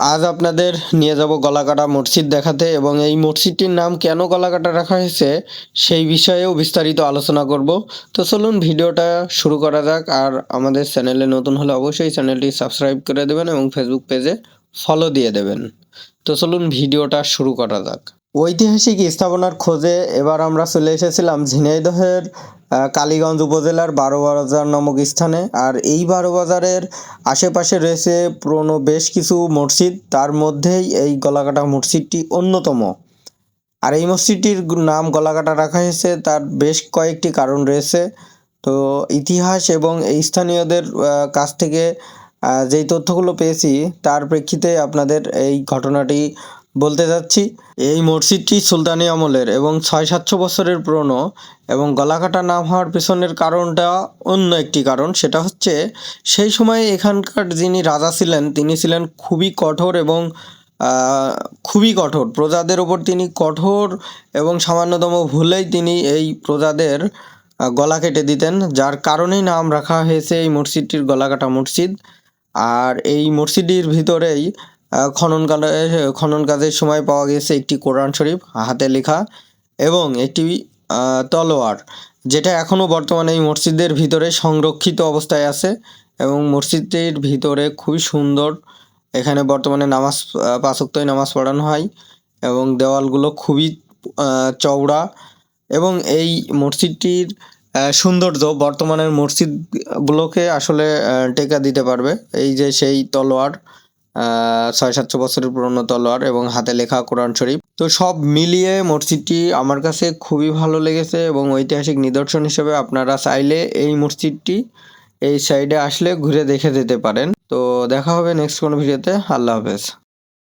আজ আপনাদের নিয়ে যাব গলাকাটা মসজিদ দেখাতে এবং এই মসজিদটির নাম কেন গলাকাটা রাখা হয়েছে সেই বিষয়েও বিস্তারিত আলোচনা করব। তো চলুন ভিডিওটা শুরু করা যাক আর আমাদের চ্যানেলে নতুন হলে অবশ্যই চ্যানেলটি সাবস্ক্রাইব করে দেবেন এবং ফেসবুক পেজে ফলো দিয়ে দেবেন। তো চলুন ভিডিওটা শুরু করা যাক। ঐতিহাসিক স্থাপনার খোঁজে এবার আমরা চলে এসেছিলাম ঝিনাইদহের কালীগঞ্জ উপজেলার বারো বাজার নামক স্থানে। আর এই বারো বাজারের আশেপাশে রয়েছে পুরনো বেশ কিছু মসজিদ। তার মধ্যেই এই গলাকাটা মসজিদটি অন্যতম। আর এই মসজিদটির নাম গলাকাটা রাখা হয়েছে। তার বেশ কয়েকটি কারণ রয়েছে। তো ইতিহাস এবং এই স্থানীয়দের কাছ থেকে যেই তথ্যগুলো পেয়েছি, তার প্রেক্ষিতে আপনাদের এই ঘটনাটি বলতে যাচ্ছি, এই মসজিদটি সুলতানি আমলের এবং ছয় সাতশো বছরের পুরনো এবং গলাকাটা নাম হওয়ার পেছনের কারণটা অন্য একটি কারণ, সেটা হচ্ছে সেই সময় এখানকার যিনি রাজা ছিলেন, তিনি ছিলেন খুবই কঠোর এবং খুবই কঠোর। প্রজাদের ওপর তিনি কঠোর এবং সামান্যতম ভুলেই তিনি এই প্রজাদের গলা কেটে দিতেন, যার কারণেই নাম রাখা হয়েছে এই মসজিদটির গলাকাটা মসজিদ। আর এই মসজিদটির ভিতরেই খনন খনন কাজের সময় পাওয়া গেছে একটি কোরআন শরীফ হাতে লেখা এবং একটি তলোয়ার যেটা এখনও বর্তমানে এই মসজিদের ভিতরে সংরক্ষিত অবস্থায় আছে এবং মসজিদটির ভিতরে খুবই সুন্দর এখানে বর্তমানে নামাজ আহ, পাঁচ ওয়াক্তই নামাজ পড়ানো হয় এবং দেওয়ালগুলো খুবই চওড়া এবং এই মসজিদটির সৌন্দর্য বর্তমানের মসজিদগুলোকে আসলে টেকা দিতে পারবে। এই যে সেই তলোয়ার ছয় সাতশো বছরের পুরনো তলোয়ার এবং হাতে লেখা কোরআন শরীফ। তো সব মিলিয়ে মসজিদটি আমার কাছে খুবই ভালো লেগেছে এবং ঐতিহাসিক নিদর্শন হিসেবে আপনারা চাইলে এই মসজিদটি এই সাইডে আসলে ঘুরে দেখে যেতে পারেন। তো দেখা হবে নেক্সট কোনো ভিডিওতে আল্লাহ হাফেজ।